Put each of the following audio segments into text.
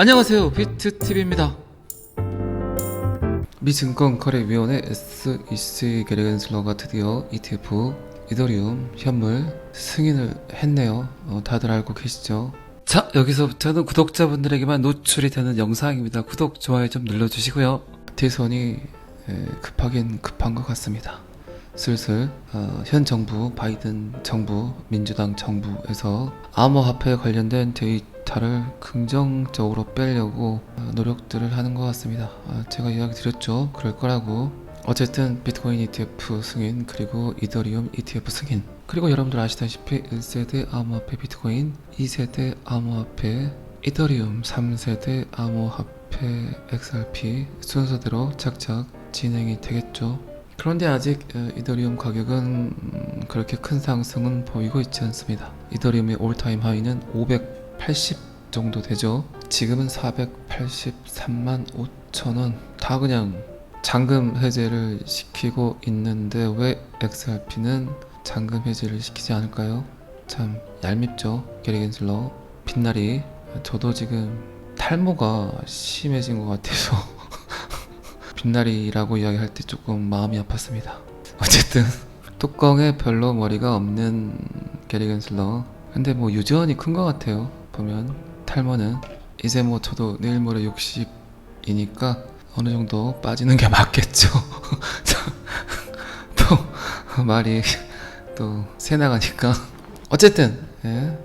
안녕하세요. 비트TV입니다. 미 증권거래위원회 SEC 게레겐슬러가 드디어 ETF 이더리움 현물 승인을 했네요. 어, 다들 알고 계시죠? 자 여기서부터는 구독자분들에게만 노출이 되는 영상입니다. 구독 좋아요 좀 눌러주시고요. 대선이 에, 급하긴 급한 것 같습니다. 슬슬 어, 현 정부 바이든 정부 민주당 정부에서 암호화폐 관련된 데이터 를 긍정적으로 빼려고 어, 노력들을 하는 것 같습니다. 아, 제가 이야기 드렸죠. 그럴 거라고. 어쨌든 비트코인 ETF 승인 그리고 이더리움 ETF 승인 그리고 여러분들 아시다시피 1세대 암호화폐 비트코인 2세대 암호화폐 이더리움 3세대 암호화폐 XRP 순서대로 착착 진행이 되겠죠. 그런데 아직 어, 이더리움 가격은 음, 그렇게 큰 상승은 보이고 있지 않습니다. 이더리움의 올타임 하이는 580 정도 되죠. 지금은 483만 5천 원. 다 그냥 잔금 해제를 시키고 있는데 왜 XRP는 잔금 해제를 시키지 않을까요? 참 얄밉죠. 게리겐슬러. 빛날이 저도 지금 탈모가 심해진 것 같아서 빛나리라고 이야기할 때 조금 마음이 아팠습니다. 어쨌든 뚜껑에 별로 머리가 없는 게리건슬러. 근데 뭐 유전이 큰 것 같아요. 보면 탈모는 이제 뭐 저도 내일 모레 60이니까 어느 정도 빠지는 게 맞겠죠. 또 말이 또 새 나가니까 어쨌든 예.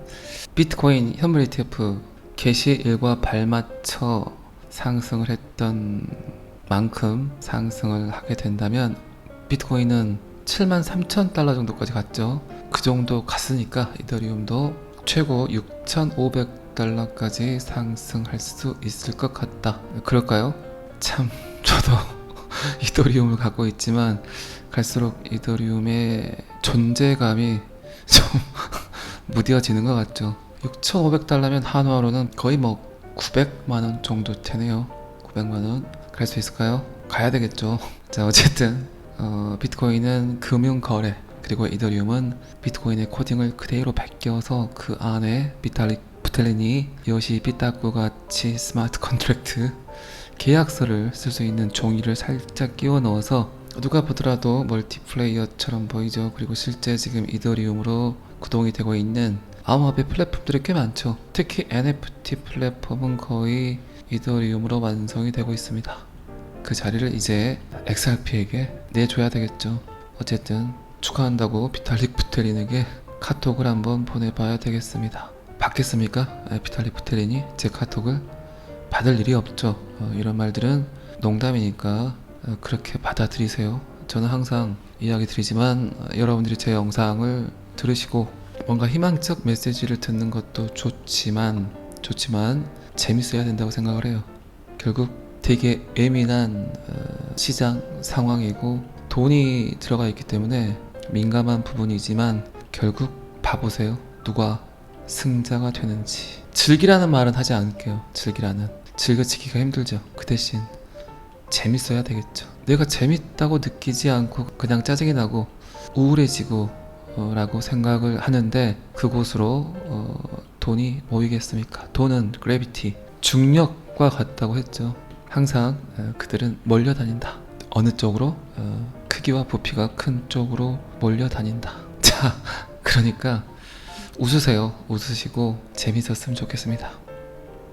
비트코인 현물 ETF 게시일과 발맞춰 상승을 했던 만큼 상승을 하게 된다면 비트코인은 7만 3천 달러 정도까지 갔죠. 그 정도 갔으니까 이더리움도 최고 6,500달러까지 상승할 수 있을 것 같다. 그럴까요? 참 저도 이더리움을 갖고 있지만 갈수록 이더리움의 존재감이 좀 무뎌지는 것 같죠. 6,500달러면 한화로는 거의 뭐 900만 원 정도 되네요. 900만 원. 갈 수 있을까요? 가야 되겠죠. 자, 어쨌든 어, 비트코인은 금융 거래 그리고 이더리움은 비트코인의 코딩을 그대로 베껴서 그 안에 비탈릭 부텔린이 요시 비타쿠 같이 스마트 컨트랙트 계약서를 쓸 수 있는 종이를 살짝 끼워 넣어서 누가 보더라도 멀티플레이어처럼 보이죠. 그리고 실제 지금 이더리움으로 구동이 되고 있는 암호화폐 플랫폼들이 꽤 많죠. 특히 NFT 플랫폼은 거의 이더리움으로 완성이 되고 있습니다. 그 자리를 이제 XRP에게 내줘야 되겠죠. 어쨌든 축하한다고 비탈릭 부테린에게 카톡을 한번 보내봐야 되겠습니다. 받겠습니까? 에, 비탈릭 부테린이 제 카톡을 받을 일이 없죠. 어, 이런 말들은 농담이니까 어, 그렇게 받아들이세요. 저는 항상 이야기 드리지만 어, 여러분들이 제 영상을 들으시고 뭔가 희망적 메시지를 듣는 것도 좋지만 좋지만 재밌어야 된다고 생각을 해요. 결국 되게 예민한 어, 시장 상황이고 돈이 들어가 있기 때문에 민감한 부분이지만 결국 봐보세요. 누가 승자가 되는지. 즐기라는 말은 하지 않을게요. 즐기라는. 즐겨지기가 힘들죠. 그 대신 재밌어야 되겠죠. 내가 재밌다고 느끼지 않고 그냥 짜증이 나고 우울해지고 어, 라고 생각을 하는데 그곳으로 어, 돈이 모이겠습니까? 돈은 그래비티, 중력과 같다고 했죠. 항상 어, 그들은 몰려다닌다. 어느 쪽으로? 어, 크기와 부피가 큰 쪽으로 몰려다닌다. 자, 그러니까 웃으세요. 웃으시고 재밌었으면 좋겠습니다.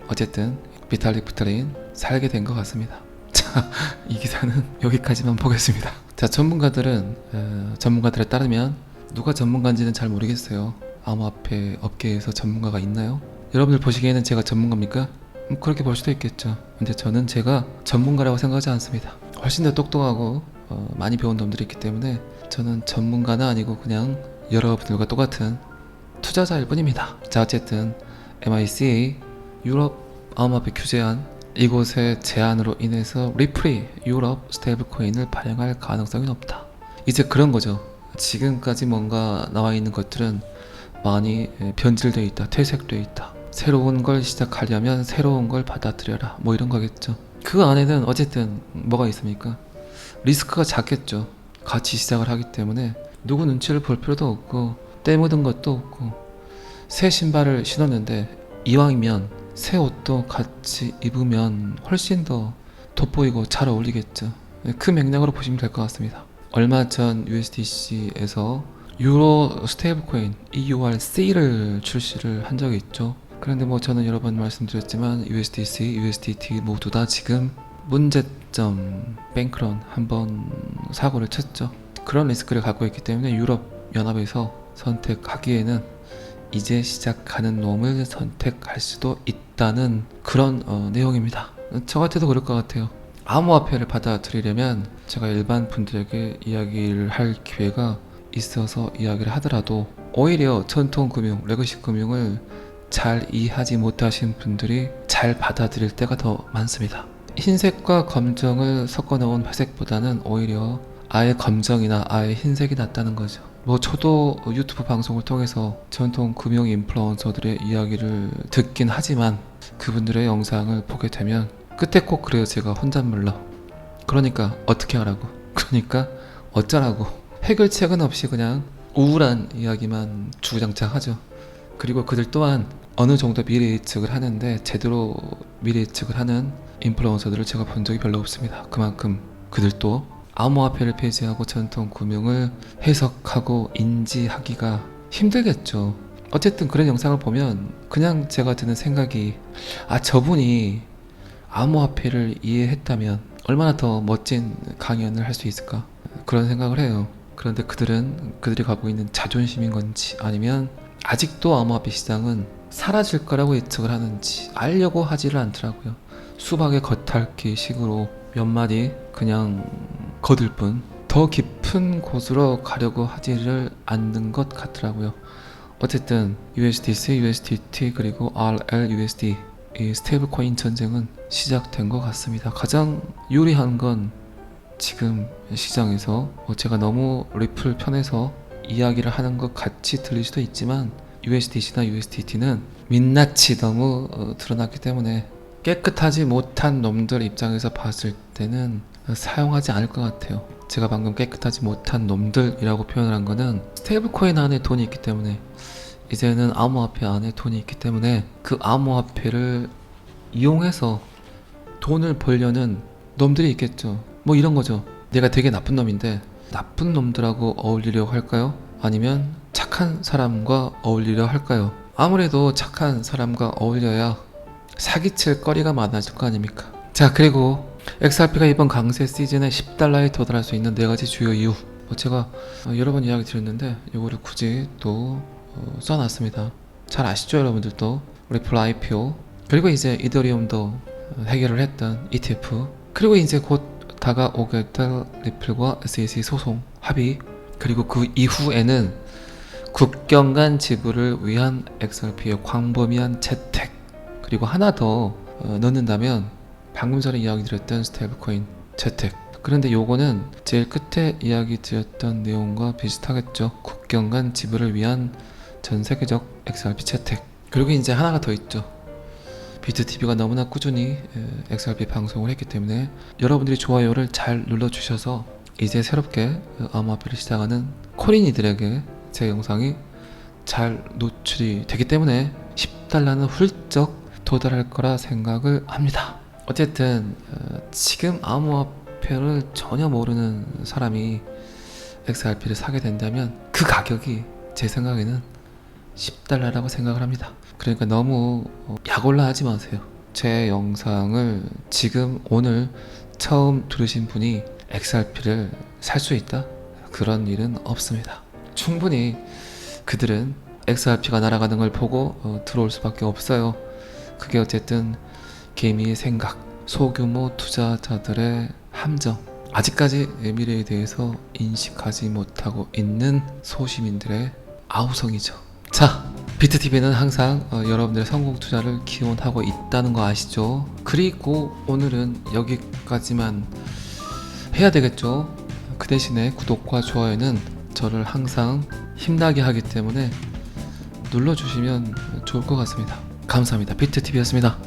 어쨌든 비탈릭 부타린 살게 된 것 같습니다. 자, 이 기사는 여기까지만 보겠습니다. 자, 전문가들은 어, 전문가들에 따르면 누가 전문가인지는 잘 모르겠어요. 암호화폐 업계에서 전문가가 있나요? 여러분들 보시기에는 제가 전문가입니까? 음, 그렇게 볼 수도 있겠죠. 근데 저는 제가 전문가라고 생각하지 않습니다. 훨씬 더 똑똑하고 어, 많이 배운 놈들이 있기 때문에 저는 전문가는 아니고 그냥 여러분들과 똑같은 투자자일 뿐입니다. 자 어쨌든 MICA 유럽 암호화폐 규제안 이곳의 제한으로 인해서 리플이 유럽 스테이블 코인을 발행할 가능성이 높다. 이제 그런 거죠. 지금까지 뭔가 나와 있는 것들은 많이 예, 변질되어 있다, 퇴색되어 있다. 새로운 걸 시작하려면 새로운 걸 받아들여라. 뭐 이런 거겠죠. 그 안에는 어쨌든 뭐가 있습니까? 리스크가 작겠죠. 같이 시작을 하기 때문에 누구 눈치를 볼 필요도 없고 때 묻은 것도 없고 새 신발을 신었는데 이왕이면 새 옷도 같이 입으면 훨씬 더 돋보이고 잘 어울리겠죠. 네, 그 맥락으로 보시면 될 것 같습니다. 얼마 전 USDC에서 유로 스테이블 코인 EURC를 출시를 한 적이 있죠. 그런데 뭐 저는 여러 번 말씀드렸지만 USDC, USDT 모두 다 지금 문제점 뱅크런 한 번 사고를 쳤죠. 그런 리스크를 갖고 있기 때문에 유럽 연합에서 선택하기에는 이제 시작하는 놈을 선택할 수도 있다는 그런 어, 내용입니다. 저 같아도 그럴 것 같아요. 암호화폐를 받아들이려면 제가 일반 분들에게 이야기를 할 기회가 있어서 이야기를 하더라도 오히려 전통 금융, 레거시 금융을 잘 이해하지 못하신 분들이 잘 받아들일 때가 더 많습니다. 흰색과 검정을 섞어 놓은 회색보다는 오히려 아예 검정이나 아예 흰색이 낫다는 거죠. 뭐 저도 유튜브 방송을 통해서 전통 금융 인플루언서들의 이야기를 듣긴 하지만 그분들의 영상을 보게 되면 끝에 꼭 그래요 제가 혼잣말로 그러니까 어떻게 하라고? 그러니까 어쩌라고? 해결책은 없이 그냥 우울한 이야기만 주구장창 하죠. 그리고 그들 또한 어느 정도 미래 예측을 하는데 제대로 미래 예측을 하는 인플루언서들을 제가 본 적이 별로 없습니다 그만큼 그들도 암호화폐를 폐지하고 전통 금융을 해석하고 인지하기가 힘들겠죠. 어쨌든 그런 영상을 보면 그냥 제가 드는 생각이 아 저분이 암호화폐를 이해했다면 얼마나 더 멋진 강연을 할 수 있을까 그런 생각을 해요. 그런데 그들은 그들이 갖고 있는 자존심인 건지 아니면 아직도 암호화폐 시장은 사라질 거라고 예측을 하는지 알려고 하지를 않더라고요. 수박의 겉핥기 식으로 몇 마디 그냥 거들 뿐 더 깊은 곳으로 가려고 하지를 않는 것 같더라고요. 어쨌든 USDC, USDT 그리고 RLUSD 이 스테이블 코인 전쟁은 시작된 것 같습니다. 가장 유리한 건 지금 시장에서 뭐 제가 너무 리플 편에서 이야기를 하는 것 같이 들릴 수도 있지만 USDC나 USDT는 민낯이 너무 어, 드러났기 때문에 깨끗하지 못한 놈들 입장에서 봤을 때는 사용하지 않을 것 같아요. 제가 방금 깨끗하지 못한 놈들이라고 표현을 한 거는 스테이블 코인 안에 돈이 있기 때문에 이제는 암호화폐 안에 돈이 있기 때문에 그 암호화폐를 이용해서 돈을 벌려는 놈들이 있겠죠. 뭐 이런 거죠. 내가 되게 나쁜 놈인데 나쁜 놈들하고 어울리려고 할까요? 아니면 착한 사람과 어울리려 할까요? 아무래도 착한 사람과 어울려야 사기칠 거리가 많아질 거 아닙니까? 자, 그리고 XRP가 이번 강세 시즌에 10달러에 도달할 수 있는 네 가지 주요 이유. 뭐 제가 어, 여러 번 이야기 드렸는데 이거를 굳이 또 어, 써놨습니다. 잘 아시죠, 여러분들도 리플 IPO 그리고 이제 이더리움도 어, 해결을 했던 ETF 그리고 이제 곧 다가오게 될 리플과 SEC 소송 합의 그리고 그 이후에는 국경 간 지불을 위한 XRP의 광범위한 채택 그리고 하나 더 어, 넣는다면 방금 전에 이야기 드렸던 스테이블코인 채택. 그런데 요거는 제일 끝에 이야기 드렸던 내용과 비슷하겠죠. 국경 간 지불을 위한 전 세계적 XRP 채택. 그리고 이제 하나가 더 있죠. 비트TV가 너무나 꾸준히 에, XRP 방송을 했기 때문에 여러분들이 좋아요를 잘 눌러주셔서 이제 새롭게 어, 암호화폐를 시작하는 코린이들에게 제 영상이 잘 노출이 되기 때문에 10달러는 훌쩍 도달할 거라 생각을 합니다. 어쨌든 어, 지금 암호화폐를 전혀 모르는 사람이 XRP를 사게 된다면 그 가격이 제 생각에는 10달러라고 생각을 합니다. 그러니까 너무 어, 약올라 하지 마세요. 제 영상을 지금 오늘 처음 들으신 분이 XRP를 살 수 있다? 그런 일은 없습니다. 충분히 그들은 XRP가 날아가는 걸 보고 어, 들어올 수밖에 없어요. 그게 어쨌든 개미의 생각, 소규모 투자자들의 함정, 아직까지 미래에 대해서 인식하지 못하고 있는 소시민들의 아우성이죠. 자, 비트TV는 항상 어, 여러분들의 성공 투자를 기원하고 있다는 거 아시죠? 그리고 오늘은 여기까지만 해야 되겠죠? 그 대신에 구독과 좋아요는 저를 항상 힘나게 하기 때문에 눌러주시면 좋을 것 같습니다. 감사합니다. 비트TV였습니다.